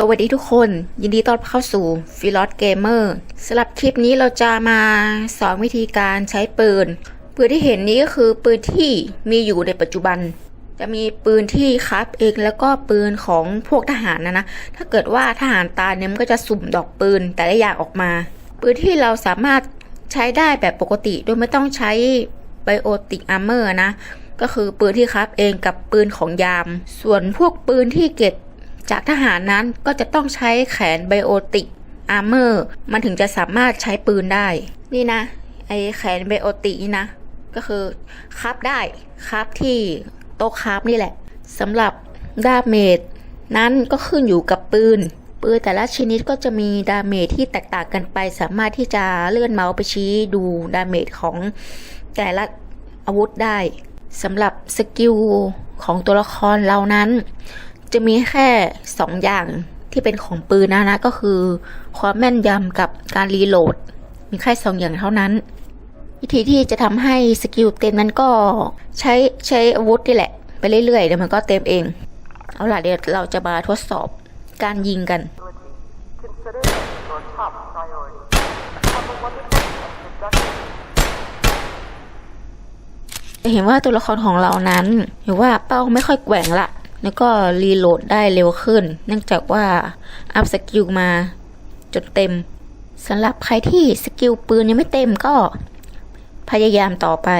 สวัสดีทุกคน ยินดีต้อนรับเข้าสู่ฟิลอ g เกมเมอร์สำหรับคลิปนี้เราจะมาสอนวิธีการใช้ปืน ปืนที่เห็นนี้ก็คือปืนที่มีอยู่ในปัจจุบัน จะมีปืนที่ครับเองแล้วก็ปืนของพวกทหารนะนะ ถ้าเกิดว่าทหารตายเนี่ยมันก็จะสุ่มดอกปืนแต่ละอย่างออกมา ปืนที่เราสามารถใช้ได้แบบปกติโดยไม่ต้องใช้ไบโอติกอาร์เมอร์นะ ก็คือปืนที่ครับเองกับปืนของยาม ส่วนพวกปืนที่เก็บ จากทหารนั้นก็จะต้องใช้แขนไบโอติกอาร์เมอร์มันถึงจะสามารถใช้ปืนได้ นี่นะ ไอแขนไบโอติกนี่นะ ก็คือคราบได้คราบที่โต๊ะคราบนี่แหละสำหรับดาเมจนั้นก็ขึ้นอยู่กับปืน ปืนแต่ละชนิดก็จะมีดาเมจที่แตกต่างกันไป สามารถที่จะเลื่อนเมาส์ไปชี้ดูดาเมจของแต่ละอาวุธได้สำหรับสกิลของตัวละครเรานั้น จะมีแค่สองอย่างที่เป็นของปืนนะนะ ก็คือ ความแม่นยำกับการรีโหลด มีแค่สองอย่างเท่านั้น วิธีที่จะทำให้สกิลเต็มนั้นก็ใช้ใช้อาวุธนี่แหละ ไปเรื่อยๆเดี๋ยวมันก็เต็มเอง เอาล่ะเดี๋ยวเราจะมาทดสอบการยิงกันจะเห็นว่าตัวละครของเรานั้นหรือว่าเป้าไม่ค่อยแกว่งละ แล้วก็รีโหลดได้เร็วขึ้น เนื่องจากว่าอัพสกิลมาจนเต็มสำหรับใครที่สกิลปืนยังไม่เต็มก็พยายามต่อไป